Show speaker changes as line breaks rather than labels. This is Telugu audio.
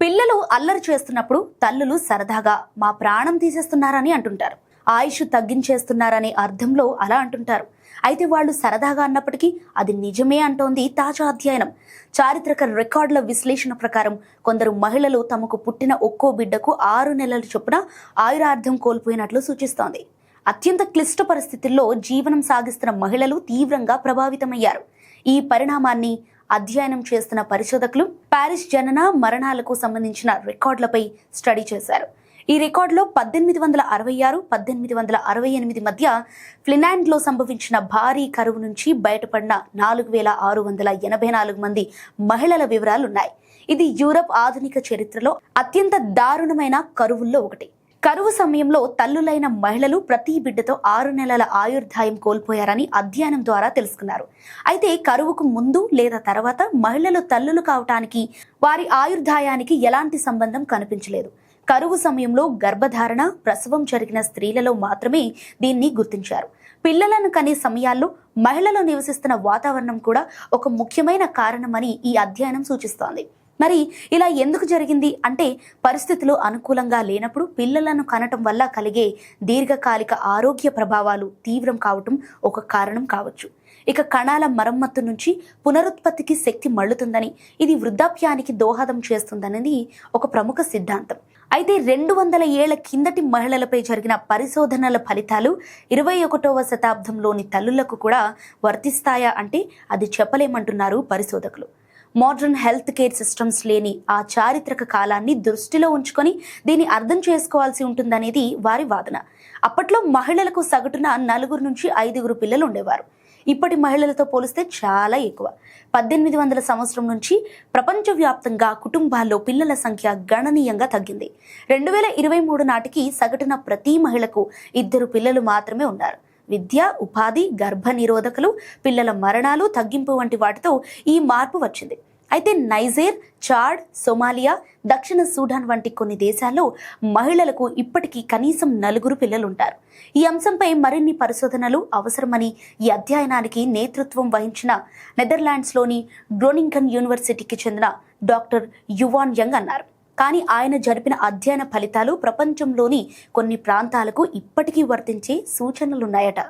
పిల్లలు అల్లరి చేస్తున్నప్పుడు తల్లులు సరదాగా మా ప్రాణం తీసేస్తున్నారని అంటుంటారు. ఆయుష్ తగ్గించేస్తున్నారనే అర్థంలో అలా అంటుంటారు. అయితే వాళ్ళు సరదాగా అన్నప్పటికీ అది నిజమే అంటోంది తాజా అధ్యయనం. చారిత్రక రికార్డుల విశ్లేషణ ప్రకారం కొందరు మహిళలు తమకు పుట్టిన ఒక్కో బిడ్డకు ఆరు నెలల చొప్పున ఆయురార్థం కోల్పోయినట్లు సూచిస్తోంది. అత్యంత క్లిష్ట పరిస్థితుల్లో జీవనం సాగిస్తున్న మహిళలు తీవ్రంగా ప్రభావితమయ్యారు. ఈ పరిణామాన్ని అధ్యయనం చేస్తున్న పరిశోధకులు ప్యారిస్ జనన మరణాలకు సంబంధించిన రికార్డులపై స్టడీ చేశారు. ఈ రికార్డులో పద్దెనిమిది వందల అరవై ఆరు పద్దెనిమిది వందల అరవై ఎనిమిది మధ్య ఫిన్లాండ్లో సంభవించిన భారీ కరువు నుంచి బయటపడిన నాలుగు వేల ఆరు వందల ఎనభై నాలుగు మంది మహిళల వివరాలున్నాయి. ఇది యూరప్ ఆధునిక చరిత్రలో అత్యంత దారుణమైన కరువుల్లో ఒకటి. కరువు సమయంలో తల్లులైన మహిళలు ప్రతి బిడ్డతో ఆరు నెలల ఆయుర్దాయం కోల్పోయారని అధ్యయనం ద్వారా తెలుసుకున్నారు. అయితే కరువుకు ముందు లేదా తర్వాత మహిళలు తల్లులు కావటానికి వారి ఆయుర్దాయానికి ఎలాంటి సంబంధం కనిపించలేదు. కరువు సమయంలో గర్భధారణ ప్రసవం జరిగిన స్త్రీలలో మాత్రమే దీన్ని గుర్తించారు. పిల్లలను కనే సమయాల్లో మహిళలు నివసిస్తున్న వాతావరణం కూడా ఒక ముఖ్యమైన కారణమని ఈ అధ్యయనం సూచిస్తోంది. మరి ఇలా ఎందుకు జరిగింది? అంటే పరిస్థితులు అనుకూలంగా లేనప్పుడు పిల్లలను కనటం వల్ల కలిగే దీర్ఘకాలిక ఆరోగ్య ప్రభావాలు తీవ్రం కావటం ఒక కారణం కావచ్చు. ఇక కణాల మరమ్మత్తు నుంచి పునరుత్పత్తికి శక్తి మళ్ళుతుందని ఇది వృద్ధాప్యానికి దోహదం చేస్తుందనేది ఒక ప్రముఖ సిద్ధాంతం. అయితే రెండు వందల ఏళ్ళ కిందటి మహిళలపై జరిగిన పరిశోధనల ఫలితాలు ఇరవై ఒకటవ శతాబ్దంలోని తల్లులకు కూడా వర్తిస్తాయా అంటే అది చెప్పలేమంటున్నారు పరిశోధకులు. మోడర్న్ హెల్త్ కేర్ సిస్టమ్స్ లేని ఆ చారిత్రక కాలాన్ని దృష్టిలో ఉంచుకొని దీన్ని అర్థం చేసుకోవాల్సి ఉంటుందనేది వారి వాదన. అప్పట్లో మహిళలకు సగటున నలుగురు నుంచి ఐదుగురు పిల్లలు ఉండేవారు. ఇప్పటి మహిళలతో పోలిస్తే చాలా ఎక్కువ. పద్దెనిమిది వందల సంవత్సరం నుంచి ప్రపంచవ్యాప్తంగా కుటుంబాల్లో పిల్లల సంఖ్య గణనీయంగా తగ్గింది. రెండు వేల ఇరవై మూడు నాటికి సగటున ప్రతి మహిళకు ఇద్దరు పిల్లలు మాత్రమే ఉన్నారు. విద్య ఉపాధి గర్భ నిరోధకులు పిల్లల మరణాలు తగ్గింపు వంటి వాటితో ఈ మార్పు వచ్చింది. అయితే నైజేర్ చాడ్ సోమాలియా దక్షిణ సూడాన్ వంటి కొన్ని దేశాల్లో మహిళలకు ఇప్పటికీ కనీసం నలుగురు పిల్లలుంటారు. ఈ అంశంపై మరిన్ని పరిశోధనలు అవసరమని ఈ అధ్యయనానికి నేతృత్వం వహించిన నెదర్లాండ్స్లోని గ్రోనింగన్ యూనివర్సిటీకి చెందిన డాక్టర్ యువాన్ యంగ్ అన్నారు. కానీ ఆయన జరిపిన అధ్యయన ఫలితాలు ప్రపంచంలోని కొన్ని ప్రాంతాలకు ఇప్పటికీ వర్తించే సూచనలున్నాయట.